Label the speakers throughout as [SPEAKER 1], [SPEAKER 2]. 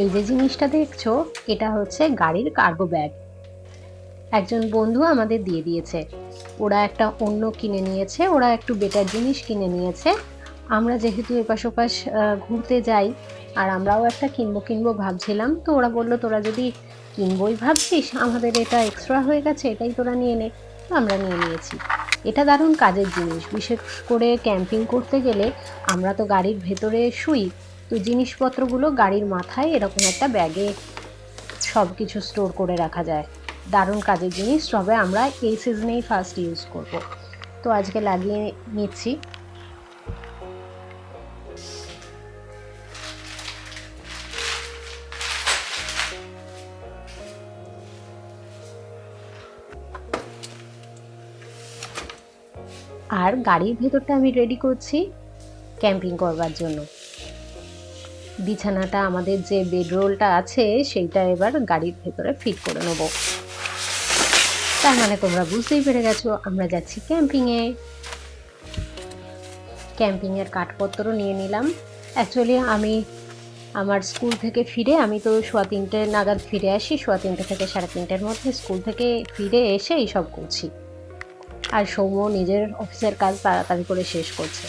[SPEAKER 1] এই যে জিনিসটা দেখছ, এটা হচ্ছে গাড়ির কার্গো ব্যাগ একজন বন্ধু আমাদের দিয়ে দিয়েছে। ওরা একটা অন্য কিনে নিয়েছে, ওরা একটু বেটার জিনিস কিনে নিয়েছে। আমরা যেহেতু এপাশ ওপাশ ঘুরতে যাই, আর আমরাও একটা কিনবো কিনবো ভাবছিলাম, তো ওরা বলল, তোরা যদি কিনবই ভাবছিস, আমাদের এটা এক্সট্রা হয়ে গেছে, এটাই তোরা নিয়ে নে। আমরা নিয়ে নিয়েছি। এটা দারুণ কাজের জিনিস। বিশেষ করে ক্যাম্পিং করতে গেলে আমরা তো গাড়ির ভেতরে শুই তো জিনিসপত্রগুলো গাড়ির মাথায় এরকম একটা ব্যাগে সব কিছু স্টোর করে রাখা যায়। দারুণ কাজের জিনিস, তবে আমরা এই সিজনেই ফার্স্ট ইউজ করব। তো আজকে লাগিয়ে নিচ্ছি। আর গাড়ির ভেতরটা আমি রেডি করছি ক্যাম্পিং করবার জন্য। বিছানাটা আমাদের যে বেডরোলটা আছে, সেইটা এবার গাড়ির ভেতরে ফিট করে নেব। তার মানে তোমরা বুঝতেই পেরে গেছো, আমরা যাচ্ছি ক্যাম্পিংয়ে। ক্যাম্পিংয়ের কাঠপত্র নিয়ে নিলাম। অ্যাকচুয়ালি আমি আমার স্কুল থেকে ফিরে, আমি তো সোয়া তিনটে নাগাদ ফিরে আসি, সোয়া তিনটে থেকে সাড়ে তিনটের মধ্যে স্কুল থেকে ফিরে এসে এইসব করছি। আর সৌম্য নিজের অফিসের কাজ তাড়াতাড়ি করে শেষ করছে।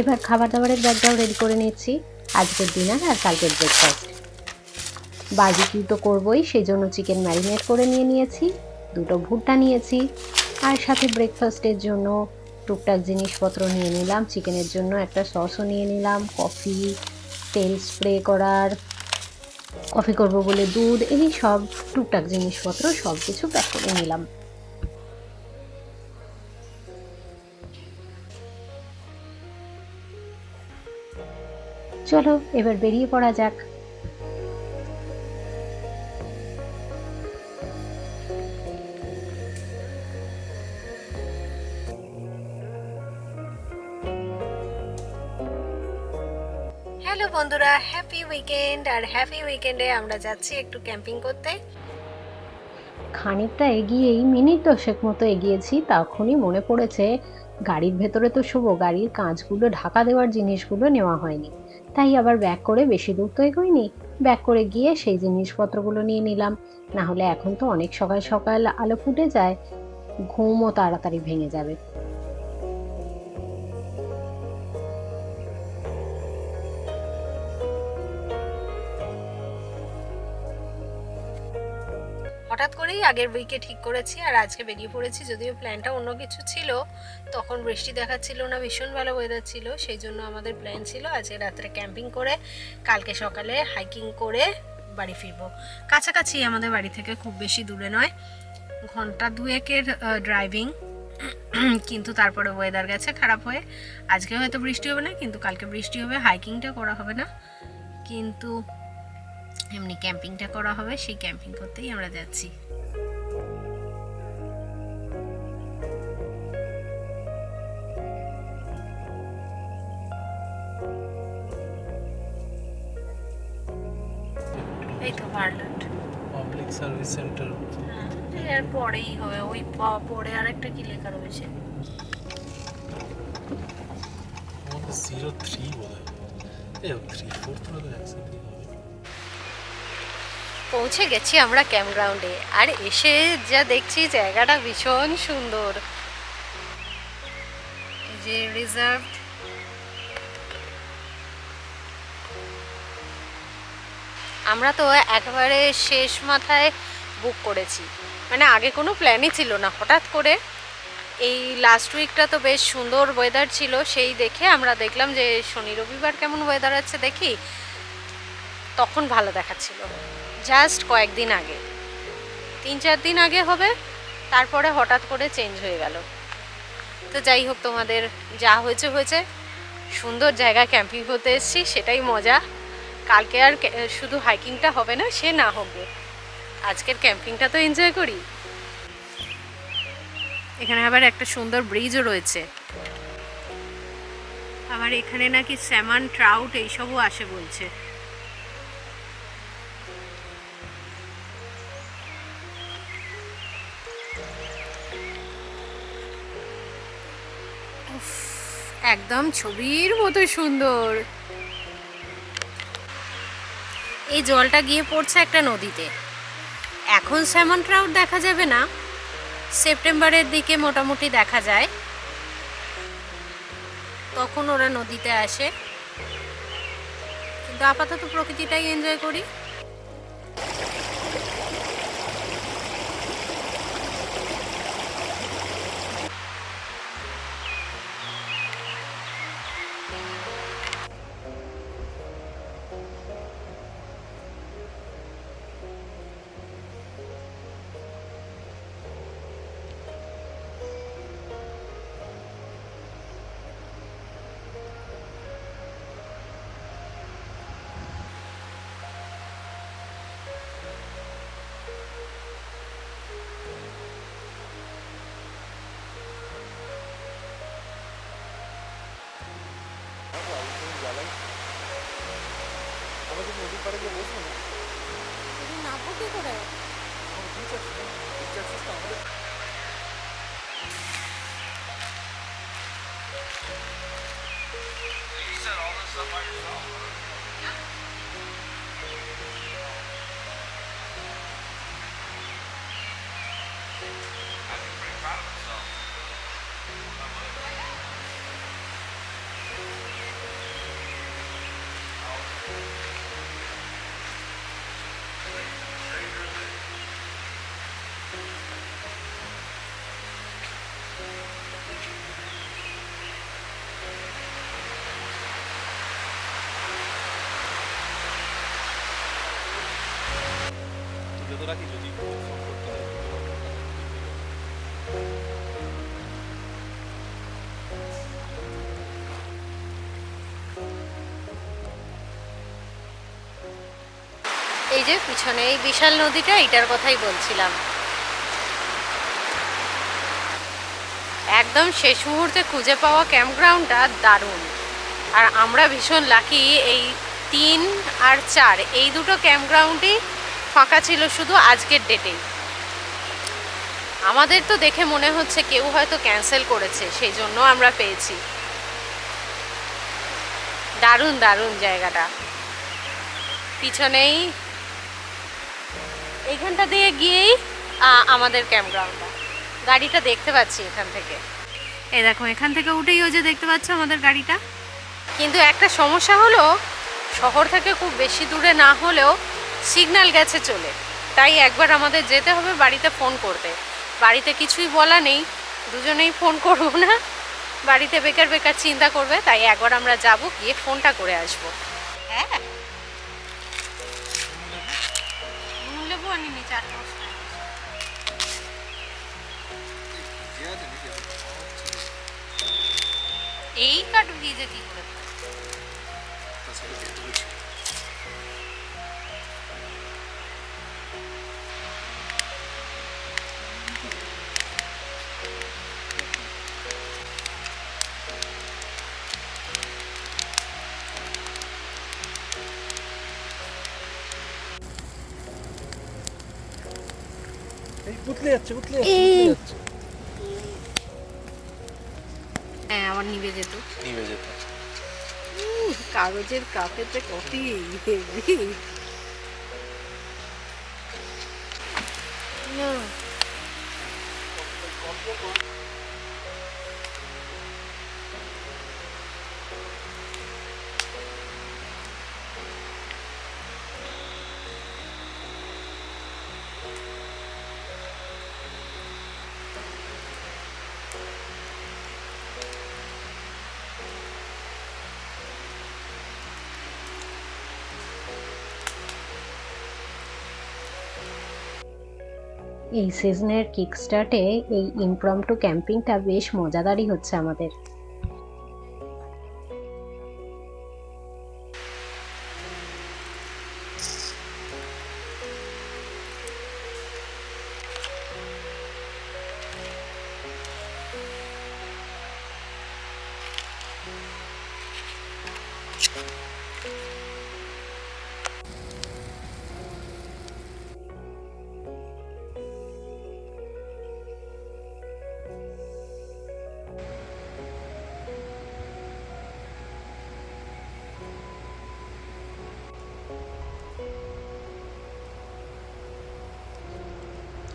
[SPEAKER 1] এবার খাবার দাবারের ব্যাগটাও রেডি করে নিচ্ছি আজকের ডিনার আর কালকের ব্রেকফাস্ট বার্বিকিউ তো করবোই সেই জন্য চিকেন ম্যারিনেট করে নিয়ে নিয়েছি, দুটো ভুট্টা নিয়েছি। আর সাথে ব্রেকফাস্টের জন্য টুকটাক জিনিসপত্র নিয়ে নিলাম। চিকেনের জন্য একটা সসও নিয়ে নিলাম কফি তেল স্প্রে করার কফি করব বলে দুধ, এই সব টুকটাক জিনিসপত্র সব কিছু প্যাক করে নিলাম। চলো এবার বেরিয়ে পড়া যাক।
[SPEAKER 2] হ্যালো বন্ধুরা হ্যাপি উইকেন্ড আর হ্যাপি উইকেন্ডে আমরা যাচ্ছি একটু ক্যাম্পিং করতে।
[SPEAKER 1] খানিকটা এগিয়েই মিনিট দশেক মতো এগিয়েছি তখনই মনে পড়েছে গাড়ির ভেতরে তো শোবো গাড়ির কাঁচগুলো ঢাকা দেওয়ার জিনিসগুলো নেওয়া হয়নি। তাই আবার ব্যাক করে বেশি দূর তো এগোয়নি। ব্যাক করে গিয়ে সেই জিনিসপত্রগুলো নিয়ে নিলাম। না হলে এখন তো অনেক সকাল সকাল আলো ফুটে যায়। ঘুমও তাড়াতাড়ি ভেঙে যাবে।
[SPEAKER 2] হঠাৎ করেই আগের উইকে ঠিক করেছি আর আজকে বেরিয়ে পড়েছি। যদিও প্ল্যানটা অন্য কিছু ছিল, তখন বৃষ্টি দেখাচ্ছিল না, ভীষণ ভালো ওয়েদার ছিল, সেই জন্য আমাদের প্ল্যান ছিল আজকে রাত্রে ক্যাম্পিং করে, কালকে সকালে হাইকিং করে বাড়ি ফিরবো। কাছাকাছি আমাদের বাড়ি থেকে খুব বেশি দূরে নয়, ঘণ্টা দুয়েকের ড্রাইভিং কিন্তু তারপরে ওয়েদার গেছে খারাপ হয়ে। আজকে হয়তো বৃষ্টি হবে না, কিন্তু কালকে বৃষ্টি হবে হাইকিংটা করা হবে না। কিন্তু এমনি ক্যাম্পিংটা করা হবে সেই ক্যাম্পিং করতেই আমরা যাচ্ছি। এই তো ভার্ল্যান্ড
[SPEAKER 3] পাবলিক
[SPEAKER 2] সার্ভিস সেন্টার
[SPEAKER 1] এর পরেই হবে ওই পরে আরেকটা কি লেখা রয়েছে?
[SPEAKER 2] জিরো থ্রি বোধ হয় থ্রি ফোর তো একসাথে
[SPEAKER 1] পৌঁছে গেছি আমরা ক্যাম্পগ্রাউন্ডে। আর এসে যা দেখছি জায়গাটা ভীষণ সুন্দর। যে রিজার্ভ। আমরা তো একেবারে শেষ মাথায় বুক করেছি। মানে আগে কোনো প্ল্যানই ছিল না। হঠাৎ করে এই লাস্ট উইকটা তো বেশ সুন্দর ওয়েদার ছিল। সেই দেখে আমরা দেখলাম যে শনি রবিবার কেমন ওয়েদার আছে দেখি। তখন ভালো দেখাচ্ছিল। জাস্ট কয়েকদিন আগে। তিন চার দিন আগে হবে, তারপরে হঠাৎ করে চেঞ্জ হয়ে গেল। তো যাই হোক, তোমাদের যা হয়েছে হয়েছে। সুন্দর জায়গা ক্যাম্পিং হতে এসেছি, সেটাই মজা। কালকে আর শুধু হাইকিংটা হবে না, সে না হবে। আজকের ক্যাম্পিংটা তো এনজয় করি। এখানে আবার একটা সুন্দর ব্রিজও রয়েছে। আবার এখানে নাকি স্যামান ট্রাউট এইসবও আসে বলছে। একদম ছবির মতো সুন্দর। এই জলটা গিয়ে পড়ছে একটা নদীতে। এখন স্যামন ট্রাউট দেখা যাবে না। সেপ্টেম্বরের দিকে মোটামুটি দেখা যায়। তখন ওরা নদীতে আসে। কিন্তু আপাতত প্রকৃতিটাই এনজয় করি। 다른 게
[SPEAKER 2] 뭐 지? 우린 나
[SPEAKER 1] 쁘게 그 래. 어,
[SPEAKER 2] 진짜 진짜 진짜 안 그 래.
[SPEAKER 4] You said all this stuff by yourself.
[SPEAKER 2] করতে হয়।
[SPEAKER 1] এই যে পিছনে এই বিশাল নদীটা এটার কথাই বলছিলাম একদম শেষ মুহূর্তে খুঁজে পাওয়া ক্যাম্পগ্রাউন্ডটা দারুণ আর আমরা ভীষণ লাকি এই তিন আর চার, এই দুটো ক্যাম্পগ্রাউন্ডই ফাঁকা ছিল শুধু আজকের ডেটেই আমাদের তো দেখে মনে হচ্ছে কেউ হয়তো ক্যান্সেল করেছে সেই জন্য আমরা পেয়েছি। দারুণ দারুণ জায়গাটা। পিছনেই এইখানটা দিয়ে গিয়েই আমাদের ক্যাম্পগ্রাউন্ডটা গাড়িটা দেখতে পাচ্ছি এখান থেকে। এই দেখো এখান থেকে উঠেই ওই যে দেখতে পাচ্ছ আমাদের গাড়িটা। কিন্তু একটা সমস্যা হলো শহর থেকে খুব বেশি দূরে না হলেও সিগন্যাল গেছে চলে। তাই একবার আমাদের যেতে হবে বাড়িতে ফোন করতে। বাড়িতে কিছুই বলা নেই দুজনেই ফোন করব না। বাড়িতে বেকার বেকার চিন্তা করবে তাই একবার আমরা যাব গিয়ে ফোনটা করে আসব। হ্যাঁ। নুন লেবু আনিনি চার এই কাঠ ভিজে কি করে
[SPEAKER 3] উতলে যাচ্ছে উতলে যাচ্ছে
[SPEAKER 2] হ্যাঁ আমার নিভে যেত।
[SPEAKER 3] নিভে যেত।
[SPEAKER 2] উহ, কাগজের কাপেতে কফি না।
[SPEAKER 1] এই সিজনের কিকস্টার্টে এই ইমপ্রমটু ক্যাম্পিংটা বেশ মজাদারই হচ্ছে আমাদের।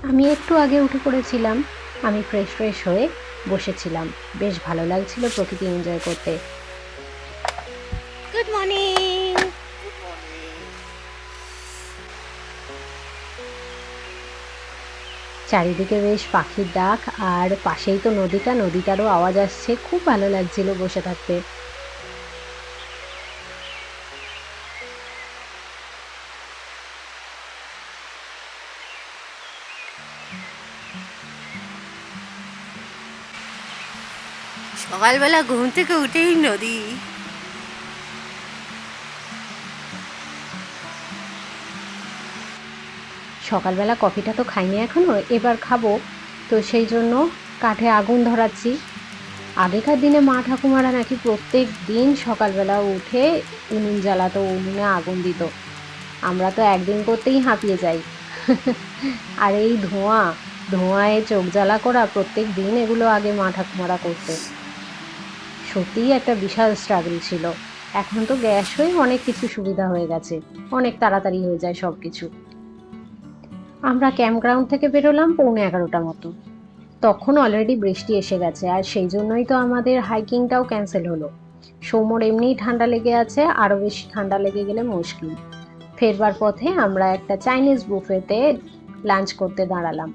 [SPEAKER 1] আমি একটু আগে উঠে পড়েছিলাম। আমি ফ্রেশ ফ্রেশ হয়ে বসেছিলাম। বেশ ভালো লাগছিল প্রকৃতি এনজয় করতে।
[SPEAKER 2] গুড মর্নিং
[SPEAKER 1] চারিদিকে বেশ পাখির ডাক আর পাশেই তো নদীটা নদীটারও আওয়াজ আসছে। খুব ভালো লাগছিল বসে থাকতে।
[SPEAKER 2] সকালবেলা ঘুম থেকে উঠেই নদী।
[SPEAKER 1] সকালবেলা কফিটা তো খাইনি এখনও, এবার খাব। তো সেই জন্য কাঠে আগুন ধরাচ্ছি। আগেকার দিনে মা ঠাকুমারা নাকি প্রত্যেক দিন সকালবেলা উঠে উনুন জ্বালাতো, উনুনে আগুন দিত। আমরা তো একদিন করতেই হাঁপিয়ে যাই। আর এই ধোঁয়া, ধোঁয়ায় চোখ জ্বালা করা প্রত্যেক দিন এগুলো আগে মা ঠাকুমারা করতে সত্যিই একটা বিশাল স্ট্রাগল ছিল। এখন তো গ্যাস হয়ে অনেক কিছু সুবিধা হয়ে গেছে। অনেক তাড়াতাড়ি হয়ে যায় সব কিছু আমরা ক্যাম্পগ্রাউন্ড থেকে বেরোলাম পৌনে এগারোটা মতো। তখন অলরেডি বৃষ্টি এসে গেছে আর সেই জন্যই তো আমাদের হাইকিংটাও ক্যান্সেল হলো। সৌমর এমনিই ঠান্ডা লেগে আছে, আরও বেশি ঠান্ডা লেগে গেলে মুশকিল। ফেরবার পথে আমরা একটা চাইনিজ বুফেতে লাঞ্চ করতে দাঁড়ালাম।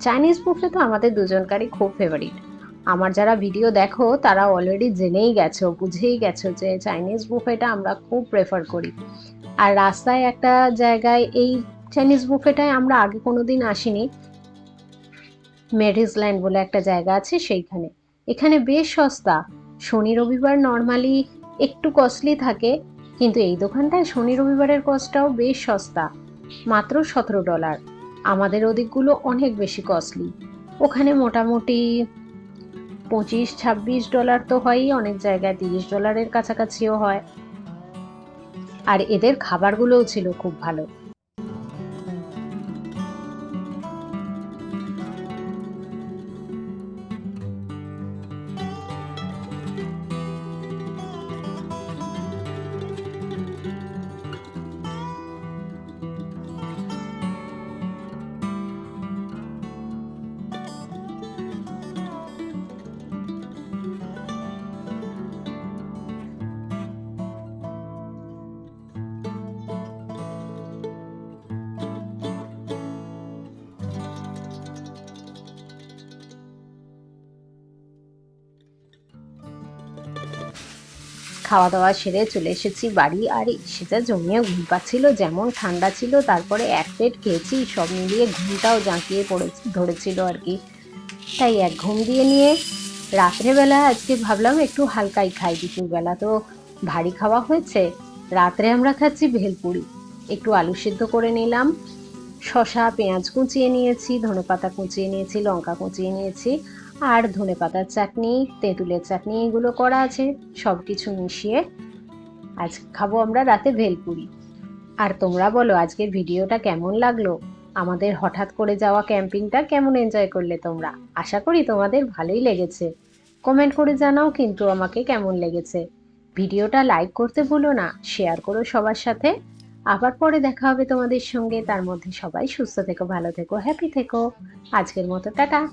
[SPEAKER 1] চাইনিজ বুফে তো আমাদের দুজনকারই খুব ফেভারিট আমার যারা ভিডিও দেখো, তারা অলরেডি জেনেই গেছো, বুঝেই গেছো যে চাইনিজ বুফেটা আমরা খুব প্রেফার করি। আর রাস্তায় একটা জায়গায় এই চাইনিজ বুফেটায় আমরা আগে কোনোদিন আসিনি। মেডিসল্যান্ড বলে একটা জায়গা আছে সেইখানে। এখানে বেশ সস্তা। শনি রবিবার নর্মালি একটু কস্টলি থাকে, কিন্তু এই দোকানটায় শনি রবিবারের কস্টটাও বেশ সস্তা। মাত্র সতেরো ডলার আমাদের ওদিকগুলো অনেক বেশি কস্টলি ওখানে মোটামুটি পঁচিশ, ছাব্বিশ ডলার তো হয়ই, অনেক জায়গায় তিরিশ ডলারের কাছাকাছিও হয়। আর এদের খাবারগুলোও ছিল খুব ভালো। খাওয়া দাওয়া সেরে চলে এসেছি বাড়ি। আর সেটা জমিয়ে ঘুম পাচ্ছিল, যেমন ঠান্ডা ছিল, তারপরে এক প্লেট খেয়েছি, সব মিলিয়ে ঘুমটাও জাঁকিয়ে পড়ে ধরেছিল আর কি। তাই এক ঘুম দিয়ে নিয়ে রাত্রেবেলা আজকে ভাবলাম একটু হালকাই খাই দুপুরবেলা। তো ভারী খাওয়া হয়েছে, রাত্রে আমরা খাচ্ছি ভেলপুরি। একটু আলু সিদ্ধ করে নিলাম শশা পেঁয়াজ কুচিয়ে নিয়েছি, ধনেপাতা কুচিয়ে নিয়েছি, লঙ্কা কুচিয়ে নিয়েছি। আর ধনে পাতার চাটনি, তেঁতুলের চাটনি এগুলো করা আছে সব কিছু মিশিয়ে। আজ খাব আমরা রাতে ভেলপুরি। আর তোমরা বলো, আজকের ভিডিওটা কেমন লাগল? আমাদের হঠাৎ করে যাওয়া ক্যাম্পিংটা কেমন এনজয় করলে তোমরা? আশা করি তোমাদের ভালোই লেগেছে। কমেন্ট করে জানাও কিন্তু আমাকে কেমন লেগেছে। ভিডিওটা লাইক করতে ভুলো না, শেয়ার করো সবার সাথে। আবার পরে দেখা হবে তোমাদের সঙ্গে। তার মধ্যে সবাই সুস্থ থেকো, ভালো থেকো, হ্যাপি থেকো। আজকের মতো টাটা।